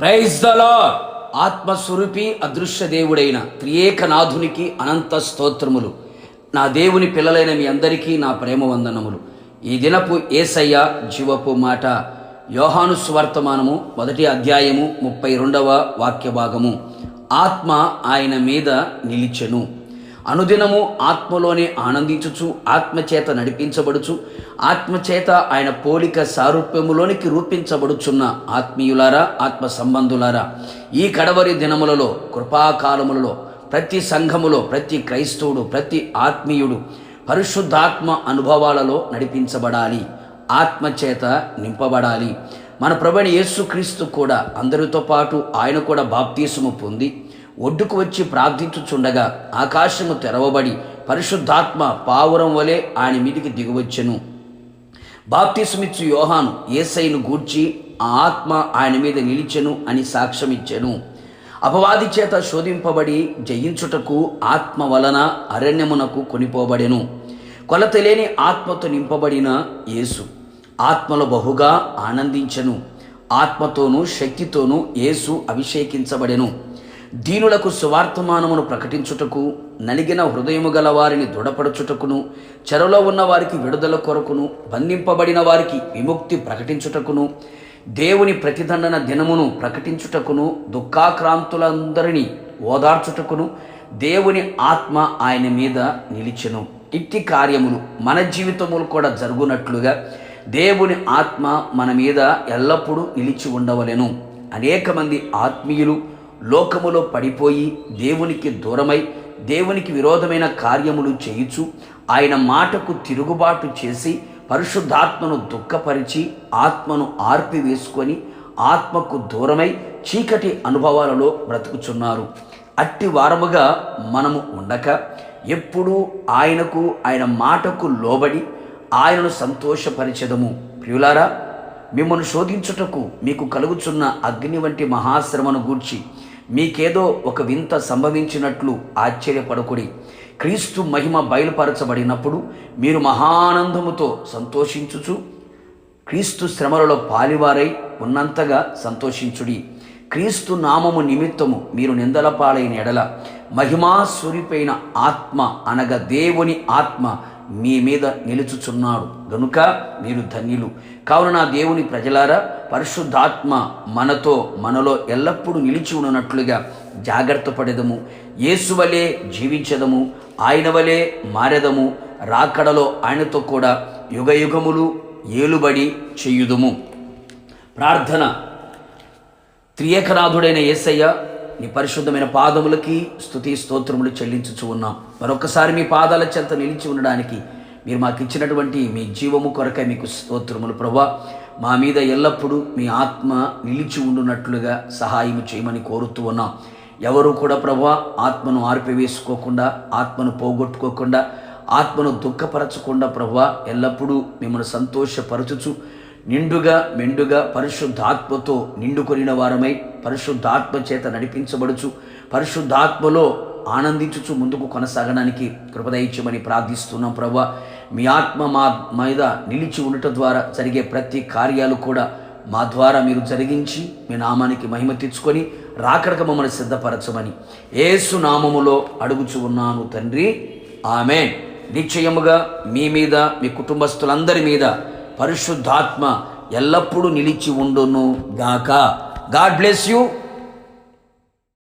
Praise ఆత్మస్వరూపి అదృశ్య దేవుడైన త్రియేకనాథునికి అనంత స్తోత్రములు. నా దేవుని పిల్లలైన మీ అందరికీ నా ప్రేమ వందనములు. ఈ దినపు ఏసయ్య జీవపు మాట. యోహాను స్వర్తమానము మొదటి అధ్యాయము ముప్పై రెండవ వాక్య భాగము ఆత్మ ఆయన మీద నిలిచెను. అనుదినము ఆత్మలోనే ఆనందించుచు ఆత్మచేత నడిపించబడుచు ఆత్మచేత ఆయన పోలిక సారూప్యములోనికి రూపించబడుచున్న ఆత్మీయులారా ఆత్మ సంబంధులారా ఈ కడవరి దినములలో కృపాకాలములలో ప్రతి సంఘములో ప్రతి క్రైస్తవుడు ప్రతి ఆత్మీయుడు పరిశుద్ధాత్మ అనుభవాలలో నడిపించబడాలి ఆత్మచేత నింపబడాలి. మన ప్రభుని యేసుక్రీస్తు కూడా అందరితో పాటు ఆయన కూడా బాప్తీసము పొంది ఒడ్డుకు వచ్చి ప్రార్థించుచుండగా ఆకాశము తెరవబడి పరిశుద్ధాత్మ పావురం వలె ఆయన మీదికి దిగువచ్చెను. బాప్తిస్మిచ్చు యోహాను ఏసైను గూర్చి ఆ ఆత్మ ఆయన మీద నిలిచెను అని సాక్ష్యమిచ్చెను. అపవాది చేత శోధింపబడి జయించుటకు ఆత్మ వలన అరణ్యమునకు కొనిపోబడెను. కొలతలేని ఆత్మతో నింపబడిన యేసు ఆత్మలో బహుగా ఆనందించెను. ఆత్మతోనూ శక్తితోనూ యేసు అభిషేకించబడెను. దీనులకు సువార్తమానమును ప్రకటించుటకు నలిగిన హృదయము గల వారిని దృఢపరచుటకును చెరలో ఉన్న వారికి విడుదల కొరకును బంధింపబడిన వారికి విముక్తి ప్రకటించుటకును దేవుని ప్రతిదండన దినమును ప్రకటించుటకును దుఃఖాక్రాంతులందరినీ ఓదార్చుటకును దేవుని ఆత్మ ఆయన మీద నిలిచెను. ఇట్టి కార్యములు మన జీవితములు కూడా జరుగునట్లుగా దేవుని ఆత్మ మన మీద ఎల్లప్పుడూ నిలిచి ఉండవలెను. అనేక మంది ఆత్మీయులు లోకములో పడిపోయి దేవునికి దూరమై దేవునికి విరోధమైన కార్యములు చేయుచు ఆయన మాటకు తిరుగుబాటు చేసి పరిశుద్ధాత్మను దుఃఖపరిచి ఆత్మను ఆర్పివేసుకొని ఆత్మకు దూరమై చీకటి అనుభవాలలో బ్రతుకుచున్నారు. అట్టి వారముగా మనము ఉండక ఎప్పుడూ ఆయనకు ఆయన మాటకు లోబడి ఆయనను సంతోషపరిచెదము. ప్రియులారా మిమ్మల్ని శోధించుటకు మీకు కలుగుచున్న అగ్ని వంటి మహాశ్రమను గూర్చి మీకేదో ఒక వింత సంభవించినట్లు ఆశ్చర్యపడకుడి. క్రీస్తు మహిమ బయలుపరచబడినప్పుడు మీరు మహానందముతో సంతోషించుచు క్రీస్తు శ్రమలలో పాలివారై ఉన్నంతగా సంతోషించుడి. క్రీస్తు నామము నిమిత్తము మీరు నిందల పాలైన ఎడల మహిమా ఆత్మ అనగా దేవుని ఆత్మ మీ మీద నిలుచుచున్నాడు. గనుక మీరు ధన్యులు. కావున నా దేవుని ప్రజలారా పరిశుద్ధాత్మ మనతో మనలో ఎల్లప్పుడూ నిలిచి ఉన్నట్లుగా జాగ్రత్త పడేదము. యేసు వలె జీవించదము. ఆయన వలె మారెదము. రాకడలో ఆయనతో కూడా యుగ యుగములు ఏలుబడి చేయుదుము. ప్రార్థన. త్రియకనాథుడైన యేసయ్య నీ పరిశుద్ధమైన పాదములకి స్థుతి స్తోత్రములు చెల్లించుచు ఉన్నాం. మరొకసారి మీ పాదాల చెంత నిలిచి ఉండడానికి మీరు మాకు ఇచ్చినటువంటి మీ జీవము కొరకై మీకు స్తోత్రములు ప్రభా మా మీద ఎల్లప్పుడూ మీ ఆత్మ నిలిచి ఉండునట్లుగా సహాయం చేయమని కోరుతూ ఉన్నాం. ఎవరు కూడా ప్రభా ఆత్మను ఆర్పివేసుకోకుండా ఆత్మను పోగొట్టుకోకుండా ఆత్మను దుఃఖపరచకుండా ప్రభా ఎల్లప్పుడూ మిమ్మల్ని సంతోషపరచుచు నిండుగా మెండుగా పరిశుద్ధాత్మతో నిండుకొనిన వారమై పరిశుద్ధాత్మ చేత నడిపించబడుచు పరిశుద్ధాత్మలో ఆనందించుచు ముందుకు కొనసాగడానికి కృపదయించమని ప్రార్థిస్తున్నాం ప్రభా మీ ఆత్మ మా మీద నిలిచి ఉండటం ద్వారా జరిగే ప్రతి కార్యాలు కూడా మా ద్వారా మీరు జరిగించి మీ నామానికి మహిమ తెచ్చుకొని రాకడక మమ్మల్ని సిద్ధపరచమని ఏసు నామములో అడుగుచు ఉన్నాను తండ్రి. ఆమె నిశ్చయముగా మీ మీద మీ కుటుంబస్తులందరి మీద పరిశుద్ధాత్మ ఎల్లప్పుడూ నిలిచి ఉండును గాక. God bless you.